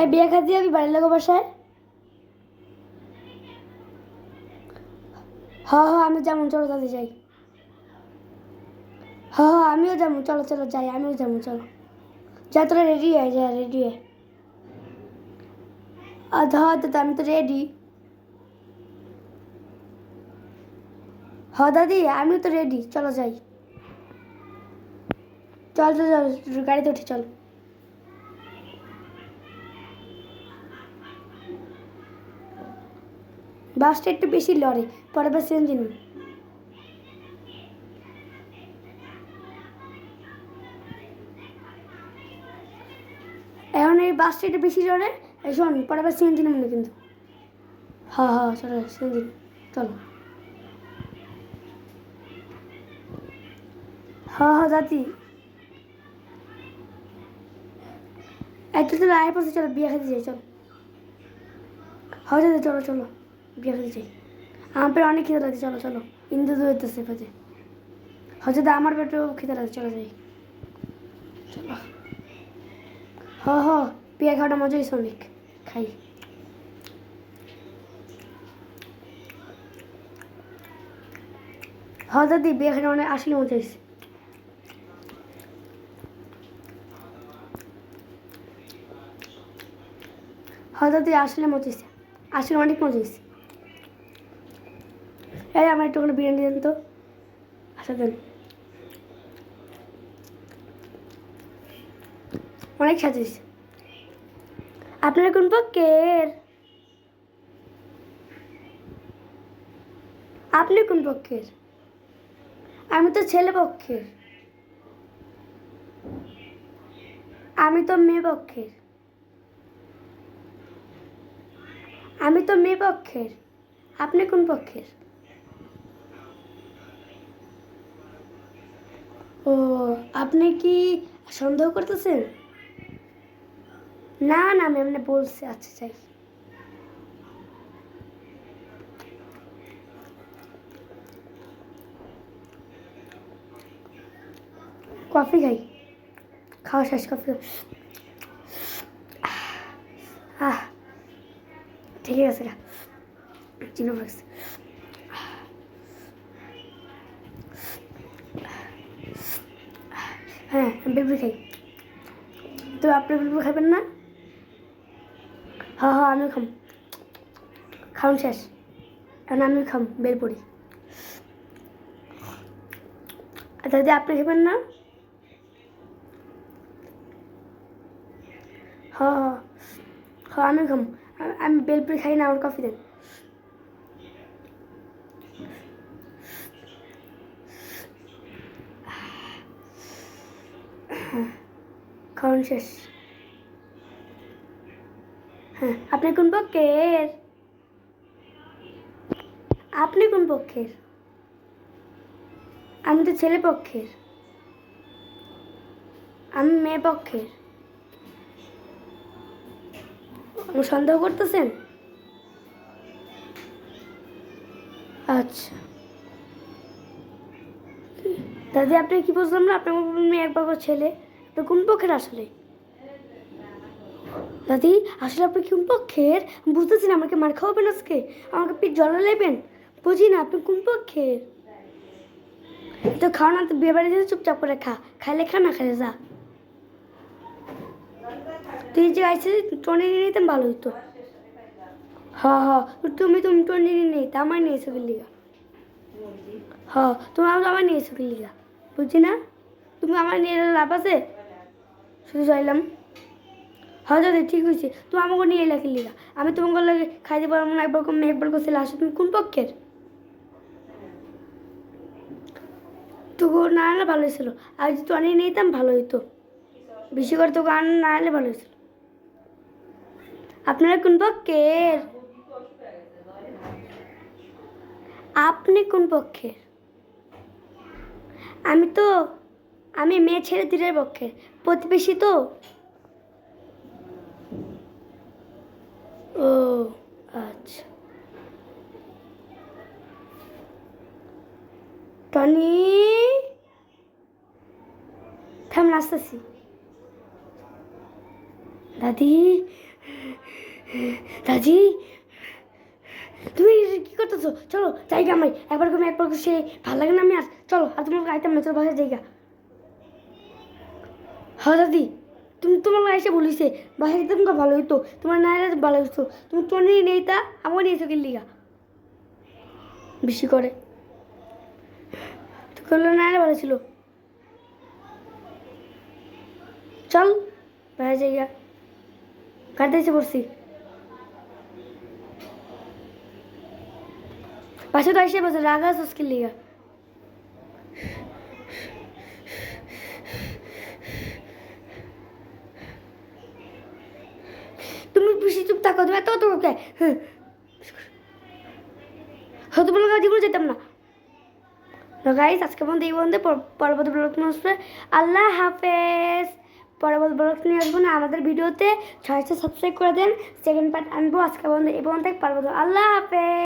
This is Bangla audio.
এই বিয়ে খাতে যাবি বাড়ির লোক বাসায়? হ হ আমি যেমন চলো তাদের যাই। হ হ, আমিও যাব, চলো চলো, যাই, আমিও যাব, চলো। যা রেডি হয়ে, যা রেডি হয়ে। আধা দাদা আমি তো রেডি হ, দাদি, আমিও তো রেডি চলো, যাই। চল চল চল, গাড়িতে উঠে, চল। বাসটা একটু বেশি লড়ে, পরে বার সিএনজি নিন এখন এই বাসটা একটু বেশি লড়ে, এই শোন, পরে বার সিএনজি নেব কিন্তু। হ্যাঁ হ্যাঁ চলো সিএনজি চলো। হ্যাঁ হ্যাঁ দাদি এত তো আয় পড়ছে চলো, বিয়ে খেতে যাই, চলো। হ্যাঁ চলো চলো। বিয়ে খেতে যাই আমার পেটে অনেক খিদে লাগছে, চলো চলো। ইন্দু দৌড়তেছে পেটে। দা আমার পেটেও খিদে লাগছে চলো যাই। চলো। হ বিয়ে খাওয়াটা মজা হয়েছে খাই। হ, দাদি, বিয়ে খাওয়াটা অনেক আসলে মজা হয়েছে। হ, দাদি, আসলে মজা আসলে অনেক মজা হয়েছে। এই, আমার একটু করে বিরিয়ানি দেন তো। আচ্ছা দেন। অনেক সাজিয়েছে আপনারা কোন পক্ষের? আপনি কোন পক্ষের? আমি তো ছেলে পক্ষের। আমি তো মেয়ে পক্ষের। আমি তো মেয়ে পক্ষের। আপনি কোন পক্ষের? ও, আপনি কি সন্দেহ করতেছেন? না না, আমি এমনি বলছি আচ্ছা চাই কফি খাই। খাওয়া শেষ, কফি আহ, ঠিক আছে চিনো রাখছি হ্যাঁ বেবি খাই। তো আপনি বেবি খাবেন না? হ্যাঁ হ্যাঁ আমি খাম খাওয়ান শেষ। এখন আমি খাম বেলপুরি দাদি, আপনি খাবেন না? হ্যাঁ হ্যাঁ হ্যাঁ আমি খাম আমি বেলপুরি খাই না, আমার কফি দেন। হ্যাঁ, শেষ। হ্যাঁ আপনি কোন পক্ষের? আপনি কোন পক্ষের? আমি তো ছেলে পক্ষের। আমি মেয়ে পক্ষের। সন্দেহ করতেছেন? আচ্ছা। দাদি আপনি কি বুঝলাম না আপনার মেয়ে একবার ছেলে। আপনি কোন পক্ষের আসলে? দাদি, আসলে আপনি কোন পক্ষের? বুঝতেছি না, আমাকে মার খাওয়াবেন আজকে? আমাকে পিঠ জলা নেবেন বুঝি না, আপনি কোন পক্ষের? তো খাও না, তো বিয়ে বাড়ি চুপচাপ করে খা। খাইলে খা, না খাইলে যা। তুই যে আইসে টনি নিয়ে নিতাম ভালো হতো হ্যাঁ হ্যাঁ তুমি তুমি টনি নিয়ে নিতে আমার নিয়ে এসে লিগা? হ্যাঁ তুমি আমার নিয়ে এসে লিগা? বুঝছি না? তুমি আমার নিয়ে লাভ আছে? শুধু চাইলাম হ্যাঁ দাদি, ঠিক হয়েছে। তুমি আমাকে নিয়ে লিগা। আমি তোমাকে লাগে খাইতে পারব না, একবার কম একবার করতে আসো। তুমি কোন পক্ষের? তোকে না আনলে ভালো হয়েছিল। আর যদি টনি নিতাম, ভালো হইতো। বেশি করে তোকে আন না আনলে ভালো হয়েছিল। আপনারা কোন পক্ষের? আপনি কোন পক্ষের? আমি তো আমি মেয়ে ছেড়ে দিনের পক্ষে। প্রতিবেশী তো? ও আচ্ছা। টনি? থাম আসতেছি দাদি? দাদি? তুমি কি করতেছো? চলো, জায়গা আমি একবার তুমি একবার সে ভালো লাগে না আমি আর। চলো, আর তোমার আইতাম না, চলো বাসায় জায়গা। হ্যাঁ দাদি, তুমি তোমার এসে বলিছে, বাসায় যেতে তোমাকে ভালো হইতো, তোমার নাইরা ভালো হইতো। তুমি টনি নেই তা আমার নিয়েছো কি লিগা বেশি করে। তো করল নাইরা ভালো ছিল। চল, বাইরে জায়গা কাটতে এসে পড়ছি। পাশে তো এসে বসে, রাগা সস্কিল লিগা তুমি বেশি চুপ থাকো, তুমি এত তো ওকে হয়তো বলে জীবনে যেতাম না। গাইস আজকে পর্যন্ত এই পর- পরবর্তী ব্লগ নিয়ে আসবে। আল্লাহ হাফেজ। পরবর্তী ব্লগ নিয়ে আসব না, আমাদের ভিডিওতে। ছয়শো সাবস্ক্রাইব করে দেন। সেকেন্ড পার্ট আনব আজকে পর্যন্ত। এই পর্যন্ত, পরবর্তী আল্লাহ হাফেজ।